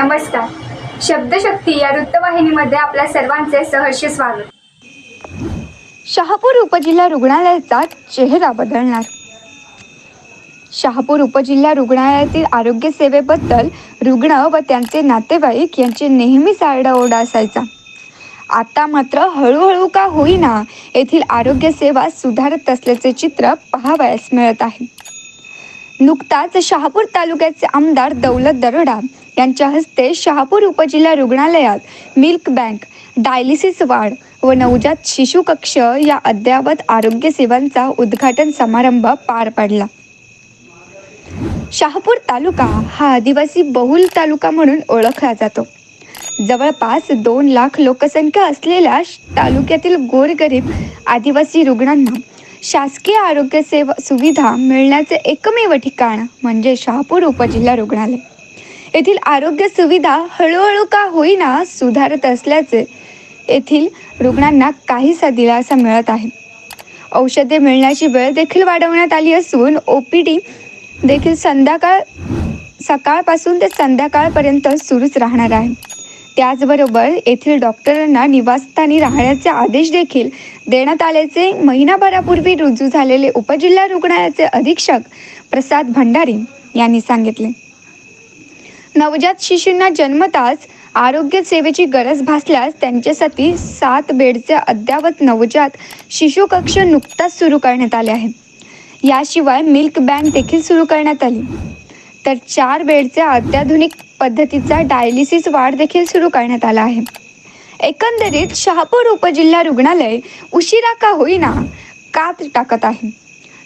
नमस्कार. शब्दशक्ती या वृत्तवाहिनीमध्ये आपल्या सर्वांचे सहर्ष स्वागत. शहापूर उपजिल्हा रुग्णालयाचा चेहरा बदलणार. शहापूर उपजिल्हा रुग्णालयातील आरोग्य सेवेबद्दल रुग्ण व त्यांचे नातेवाईक यांचे नेहमीच आरडाओरडा असायचा. आता मात्र हळूहळू का होईना येथील आरोग्य सेवा सुधारत असल्याचे चित्र पाहावयास मिळत आहे. नुकताच शहापूर तालुक्याचे आमदार दौलत दरोडा यांच्या हस्ते शहापूर उपजिल्हा रुग्णालयात मिल्क बँक डायलिसिस वाढ व नवजात शिशु कक्ष या अद्ययावत आरोग्य सेवांचा उद्घाटन समारंभ पार पडला. शहापूर तालुका हा आदिवासी बहुल तालुका म्हणून ओळखला जातो. जवळपास दोन लाख लोकसंख्या असलेल्या श- तालुक्यातील गोरगरीब आदिवासी रुग्णांना शासकीय आरोग्य सेवा सुविधा मिळण्याचे एकमेव ठिकाण म्हणजे शहापूर उपजिल्हा रुग्णालय. येथील आरोग्य सुविधा हळूहळू का होईना सुधारत असल्याचे येथील रुग्णांना काहीसा दिलासा मिळत आहे. औषधे मिळण्याची वेळ देखील वाढवण्यात आली असून ओ पी डी देखील संध्याकाळ सकाळपासून ते संध्याकाळपर्यंत सुरूच राहणार आहे. त्याचबरोबर येथील डॉक्टरांना निवासस्थानी राहण्याचे आदेश देखील देण्यात आल्याचे महिनाभरापूर्वी रुजू झालेले उपजिल्हा रुग्णालयाचे अधीक्षक प्रसाद भंडारी यांनी सांगितले. नवजात शिशूंना जन्मताच आरोग्य सेवेची गरज भासल्यास त्यांच्यासाठी सात बेडचे अद्ययावत नवजात शिशु कक्ष नुकताच सुरू करण्यात आले आहे. याशिवाय मिल्क बँक देखील सुरू करण्यात आली. तर चार बेडचे अत्याधुनिक पद्धतीचा डायलिसिस वार्ड देखील सुरू करण्यात आला आहे. एकंदरीत शहापूर उपजिल्हा रुग्णालय उशिरा का होईना कात टाकत आहे.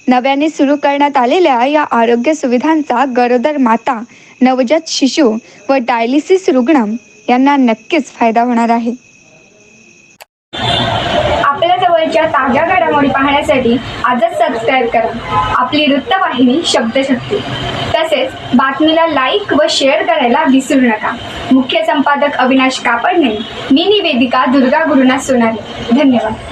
नव्याने सुरू करण्यात आलेल्या या आरोग्य सुविधांचा गरोदर माता नवजात शिशु व डायलिसिस रुग्ण यांना नक्कीच फायदा होणार आहे. आपल्या जवळच्या ताज्या घडामोडी पाहण्यासाठी आजच सबस्क्राईब करा. आपली वृत्तवाहिनी शब्दशक्ती. तसेच बातमीला लाईक व शेअर करायला विसरू नका. मुख्य संपादक अविनाश कापडने मी निवेदिका दुर्गा गुरुनाथ सोनारे धन्यवाद.